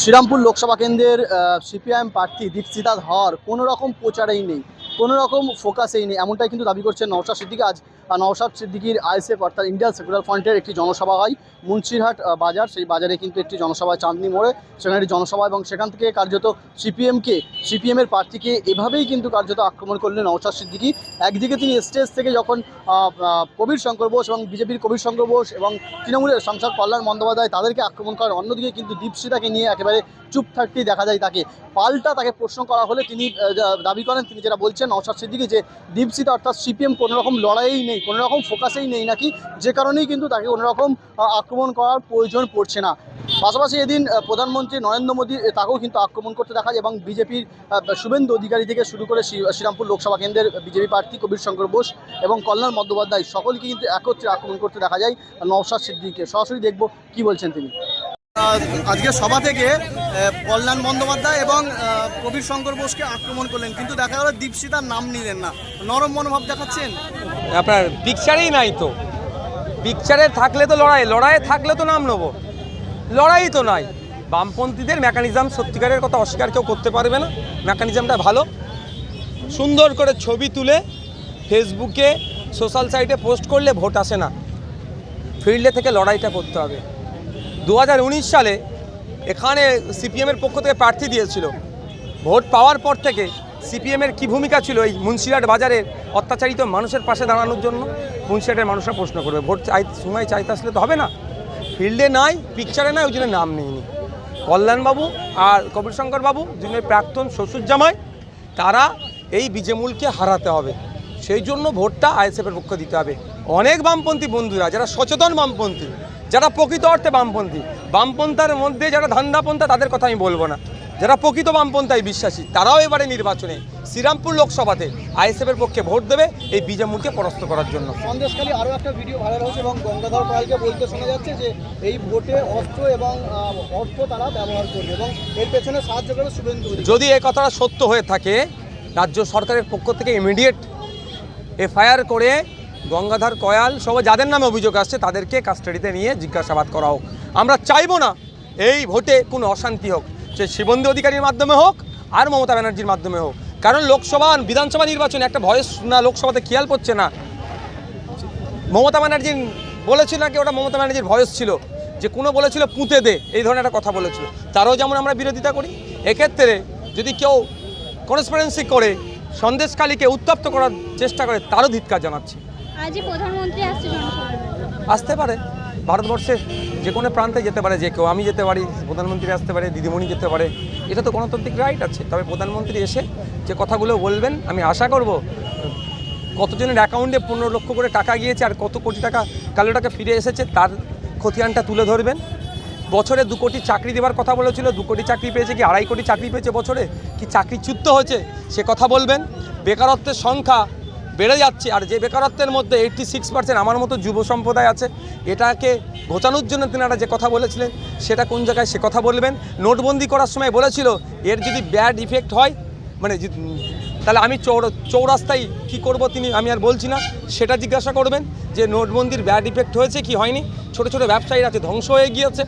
শ্রীরামপুর লোকসভা কেন্দ্রের সিপিআইএম প্রার্থী দীপসিতা ধর কোনো রকম প্রচারেই নেই। কোনো রকম ফোকাস এই নেই, এমনটাই কিন্তু দাবি করছেন নওশাদ সিদ্দিকি। আজ নওশাদ সিদ্দিকির আইএসএফ অর্থাৎ ইন্ডিয়ান সেকুলার ফ্রন্টের একটি জনসভা হয়, মুন্সিরহাট বাজার। সেই বাজারে কিন্তু একটি জনসভা, চাঁদনি মোড়ে। সেখানে একটি জনসভা এবং সেখান থেকে কার্যত সিপিএমকে, সিপিএমের প্রার্থীকে এভাবেই কিন্তু কার্যত আক্রমণ করলেন নওশাদ সিদ্দিকি। একদিকে তিনি স্টেজ থেকে যখন কবির শঙ্কর বোস এবং বিজেপির কবির শঙ্কর বোস এবং তৃণমূলের সাংসদ কল্যাণ বন্দ্যোপাধ্যায় তাদেরকে আক্রমণ করেন, অন্যদিকে কিন্তু দীপশিতাকে নিয়ে একেবারে চুপ থাকতেই দেখা যায় তাকে। পাল্টা তাকে প্রশ্ন করা হলে তিনি দাবি করেন, তিনি যেটা বলছেন নওশাদ সিদ্দিকি যে দীপশিতা অর্থাৎ সিপিএম কোনো রকম লড়াইই নেই কোনো রকম ফোকাসেই নেই নাকি? যে কারণেই কিন্তু তাকে কোনো রকম আক্রমণ করার প্রয়োজন পড়ছে না। পাশাপাশি এদিন প্রধানমন্ত্রী নরেন্দ্র মোদী তাকেও কিন্তু আক্রমণ করতে দেখা যায় এবং বিজেপির শুভেন্দু অধিকারী থেকে শুরু করে শ্রী- শ্রীরামপুর লোকসভা কেন্দ্রের বিজেপি প্রার্থী কবির শঙ্কর বোস এবং কল্যাণ বন্দ্যোপাধ্যায় সকলকে কিন্তু একত্রে আক্রমণ করতে দেখা যায় নওশাদ সিদ্দিককে। সরাসরি দেখব কি বলছেন তিনি। আজকে সভা থেকে কল্যাণ বন্দ্যোপাধ্যায় এবং কবির শঙ্কর বোসকে আক্রমণ করলেন। কিন্তু দেখা গেল দীপশিতার নাম নিলেন না। নরম মনোভাব দেখাচ্ছেন? আপনার পিকচারেই নাই তো। পিকচারে থাকলে তো লড়াই, লড়াইয়ে থাকলে তো নাম নেব। লড়াই তো নাই। বামপন্থীদের মেকানিজম সত্যিকারের কথা অস্বীকার কেউ করতে পারবে না। মেকানিজমটা ভালো। সুন্দর করে ছবি তুলে ফেসবুকে সোশ্যাল সাইটে পোস্ট করলে ভোট আসে না। ফিল্ডে থেকে লড়াইটা করতে হবে। দু হাজার উনিশ সালে এখানে সিপিএমের পক্ষ থেকে প্রার্থী দিয়েছিল। ভোট পাওয়ার পর থেকে সিপিএমের কি ভূমিকা ছিল এই মুন্সিরহাট বাজারের অত্যাচারিত মানুষের পাশে দাঁড়ানোর জন্য? মুন্সিরহাটের মানুষরা প্রশ্ন করবে, ভোট চাই, সময় চাইতে আসলে তো হবে না। ফিল্ডে নাই পিকচারে নাই, ওই জন্য নাম নেইনি। কল্যাণবাবু আর কবির শঙ্কর বাবু, যিনি প্রাক্তন শ্বশুর জামাই তারা এই বিজেমুলকে হারাতে হবে। সেই জন্য ভোটটা আইএসএফের পক্ষ দিতে হবে। অনেক বামপন্থী বন্ধুরা, যারা সচেতন বামপন্থী যারা প্রকৃত অর্থে বামপন্থী বামপন্থার মধ্যে যারা ধান্দাপন্থা তাদের কথা আমি বলব না। যারা প্রকৃত বামপন্থায় বিশ্বাসী তারাও এবারে নির্বাচনে শ্রীরামপুর লোকসভাতে আইএসএফের পক্ষে ভোট দেবে এই বিজেমুলকে পরাস্ত করার জন্য। সন্দেশখালী আরও একটা ভিডিও ভাইরাল হয়েছে এবং গঙ্গাধর পালকে বলতে শোনা যাচ্ছে যে এই ভোটে অস্ত্র এবং অর্থ তারা ব্যবহার করবে এবং এর পেছনে সাহায্য করবে শুভেন্দু যদি এ কথাটা সত্য হয়ে থাকে রাজ্য সরকারের পক্ষ থেকে ইমিডিয়েট এফআইআর করে গঙ্গাধর কয়াল সহ যাদের নামে অভিযোগ আসছে, তাদেরকে কাস্টাডিতে নিয়ে জিজ্ঞাসাবাদ করা হোক আমরা চাইব না এই ভোটে কোনো অশান্তি হোক। সে শিবন্দী অধিকারীর মাধ্যমে হোক আর মমতা ব্যানার্জির মাধ্যমে হোক। কারণ লোকসভা বিধানসভা নির্বাচনে একটা ভয়েস না লোকসভাতে খেয়াল পড়ছে না। মমতা ব্যানার্জি বলেছিল নাকি ওটা মমতা ব্যানার্জির ভয়েস ছিল? যে কোনো বলেছিল পুঁতে দে, এই ধরনের একটা কথা বলেছিল। তারও যেমন আমরা বিরোধিতা করি, এক্ষেত্রে যদি কেউ কনসপারেন্সি করে সন্দেশকালীকে উত্তপ্ত করার চেষ্টা করে, তারও ধিৎকার জানাচ্ছি। আজই প্রধানমন্ত্রী আসতে পারে। ভারতবর্ষে যে কোনো প্রান্তে যেতে পারে, যে কেউ আমি যেতে পারি, প্রধানমন্ত্রী আসতে পারে, দিদিমণি যেতে পারে, এটা তো গণতান্ত্রিক রাইট আছে। তবে প্রধানমন্ত্রী এসে যে কথাগুলো বলবেন, আমি আশা করব, কতজনের অ্যাকাউন্টে পনেরো লক্ষ করে টাকা গিয়েছে আর কত কোটি টাকা কালো টাকা ফিরে এসেছে, তার খতিয়ানটা তুলে ধরবেন। বছরে দু কোটি চাকরি দেওয়ার কথা বলেছিল, দু কোটি চাকরি পেয়েছে কি, আড়াই কোটি চাকরি পেয়েছে বছরে? কি চাকরি চাকরিচ্যুত হয়েছে? সে কথা বলবেন। বেকারত্বের সংখ্যা বেড়ে যাচ্ছে আর যে বেকারত্বের মধ্যে এইটটি সিক্স পার্সেন্ট আমার মতো যুব সম্প্রদায় আছে, এটাকে ঘোচানোর জন্য তেনারা যে কথা বলেছিলেন, সেটা কোন জায়গায় সে কথা বলবেন? নোটবন্দি করার সময় বলেছিল, এর যদি ব্যাড ইফেক্ট হয় মানে তাহলে আমি চৌর, চৌরাস্তায় কী করব তিনি, আমি আর বলছি না, সেটা জিজ্ঞাসা করবেন যে নোটবন্দির ব্যাড ইফেক্ট হয়েছে কি হয়নি? ছোট ছোট ব্যবসায়ীরা আছে ধ্বংস হয়ে গিয়েছে,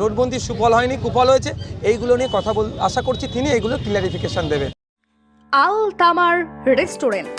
নোটবন্দির সুফল হয়নি, কুফল হয়েছে, এইগুলো নিয়ে কথা বল, আশা করছি তিনি এইগুলো ক্লিয়ারিফিকেশান দেবেন। আল তামার রেস্টুরেন্ট